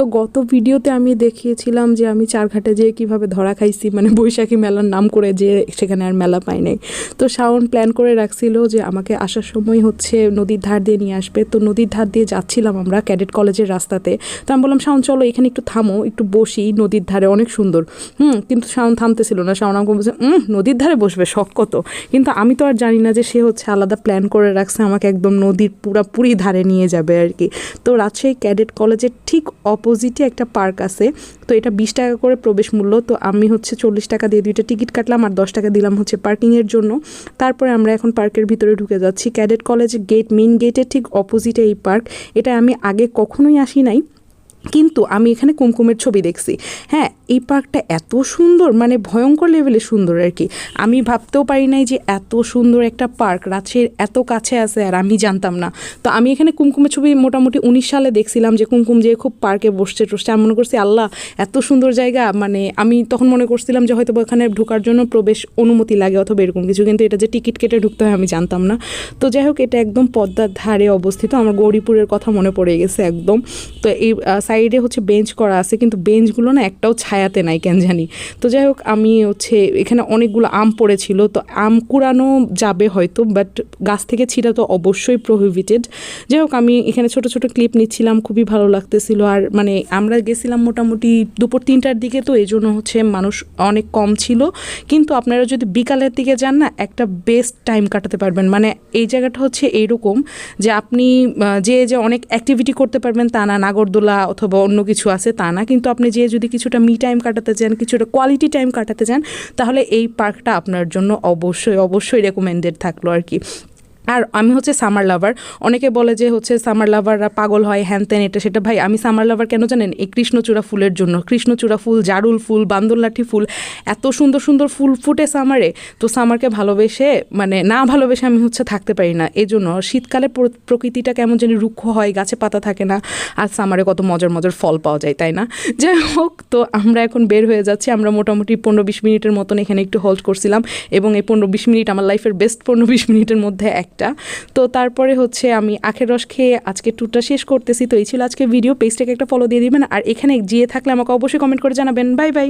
তো গত ভিডিওতে আমি দেখিয়েছিলাম যে আমি চারঘাটে যেয়ে কীভাবে ধরা খাইছি মানে বৈশাখী মেলার নাম করে যে সেখানে আর মেলা পাই নাই। তো শাওন প্ল্যান করে রাখছিল যে আমাকে আসার সময় হচ্ছে নদীর ধার দিয়ে নিয়ে আসবে। তো নদীর ধার দিয়ে যাচ্ছিলাম আমরা ক্যাডেট কলেজের রাস্তাতে। তো আমি বললাম শাওন চলো এখানে একটু থামো একটু বসি নদীর ধারে অনেক সুন্দর। হুম কিন্তু শাওন থামতেছিল না। শাওন আমাকে বলছে "উম, নদীর ধারে বসবে শখ কত? কিন্তু আমি তো আর জানি না যে সে হচ্ছে আলাদা প্ল্যান করে রাখছে আমাকে একদম নদীর পুরাপুরি ধারে নিয়ে যাবে আর কি। তো রাজশাহী ক্যাডেট কলেজের ঠিক অপোজিটে একটা পার্ক আছে, তো এটা বিশ টাকা করে প্রবেশ মূল্য, তো আমি হচ্ছে চল্লিশ টাকা দিয়ে দুইটা টিকিট কাটলাম আর দশ টাকা দিলাম হচ্ছে পার্কিংয়ের জন্য। তারপরে আমরা এখন পার্কের ভিতরে ঢুকে যাচ্ছি, ক্যাডেট কলেজ গেট মেন গেটের ঠিক অপোজিটে এই পার্ক। এটা আমি আগে কখনোই আসি নাই। কিন্তু আমি এখানে কুমকুমের ছবি দেখছি। হ্যাঁ এই পার্কটা এত সুন্দর মানে ভয়ঙ্কর লেভেলে সুন্দর আর কি। আমি ভাবতেও পারি নাই যে এত সুন্দর একটা পার্ক রাজশাহীর এত কাছে আছে আর আমি জানতাম না। তো আমি এখানে কুমকুমের ছবি মোটামুটি উনিশ সালে দেখছিলাম যে কুমকুম যে খুব পার্কে বসছে টসছে। আমি মনে করছি, আল্লাহ, এত সুন্দর জায়গা। মানে আমি তখন মনে করছিলাম যে হয়তো বা ওখানে ঢোকার জন্য প্রবেশ অনুমতি লাগে অথবা এরকম কিছু। কিন্তু এটা যে টিকিট কেটে ঢুকতে হয় আমি জানতাম না। তো যাই হোক, এটা একদম পদ্মার ধারে অবস্থিত। আমার গৌরীপুরের কথা মনে পড়ে গেছে একদম। তো এই সাইডে হচ্ছে বেঞ্চ করা আছে, কিন্তু বেঞ্চগুলো না একটাও ছায়াতে নাই কেন জানি। তো যাই হোক, আমি হচ্ছে এখানে অনেকগুলো আম পড়েছিল, তো আম কুড়ানো যাবে হয়তো বাট গাছ থেকে ছিঁড়া তো অবশ্যই প্রহিবিটেড যাই হোক, আমি এখানে ছোট ছোট ক্লিপ নিচ্ছিলাম, খুবই ভালো লাগতেছিল, আর মানে আমরা গেছিলাম মোটামুটি দুপুর তিনটার দিকে, তো এই জন্য হচ্ছে মানুষ অনেক কম ছিল। কিন্তু আপনারা যদি বিকালের দিকে যান না, একটা বেস্ট টাইম কাটাতে পারবেন। মানে এই জায়গাটা হচ্ছে এইরকম যে আপনি যে যে অনেক অ্যাক্টিভিটি করতে পারবেন তা না, নাগরদোলা অথবা অন্য কিছু আছে তা না, কিন্তু আপনি যে যদি কিছুটা মি টাইম কাটাতে চান, কিছুটা কোয়ালিটি টাইম কাটাতে চান, তাহলে এই পার্কটা আপনার জন্য অবশ্যই অবশ্যই রেকমেন্ডেড থাকল আর কি। আর আমি হচ্ছে সামার লাভার অনেকে বলে যে হচ্ছে সামার লাভাররা পাগল হয়, হ্যান ত্যান এটা সেটা। ভাই, আমি সামার লাভার কেন জানেন? এই কৃষ্ণচূড়া ফুলের জন্য। কৃষ্ণচূড়া ফুল, জারুল ফুল, বান্দরলাঠি ফুল, এত সুন্দর সুন্দর ফুল ফুটে সামারে তো সামারকে ভালোবেসে মানে না ভালোবেসে আমি হচ্ছে থাকতে পারি না। এই জন্য শীতকালে প্রকৃতিটা কেমন যেন রুক্ষ হয়, গাছে পাতা থাকে না। আর সামারে কত মজার মজার ফল পাওয়া যায়, তাই না? যাই হোক, তো আমরা এখন বের হয়ে যাচ্ছি। আমরা মোটামুটি পনেরো বিশ মিনিটের মতন এখানে একটু হোল্ড করছিলাম এবং এই পনেরো বিশ মিনিট আমার লাইফের বেস্ট পনেরো বিশ মিনিটের মধ্যে একটা। তো তারপরে হচ্ছে আমি আখের রস খেয়ে আজকে ট্যুরটা শেষ করতেছি। তো এই ছিল আজকে ভিডিও পেজটাকে একটা ফলো দিয়ে দিবেন। আর এখানে গিয়ে থাকলে আমাকে অবশ্যই কমেন্ট করে জানাবেন। Bye bye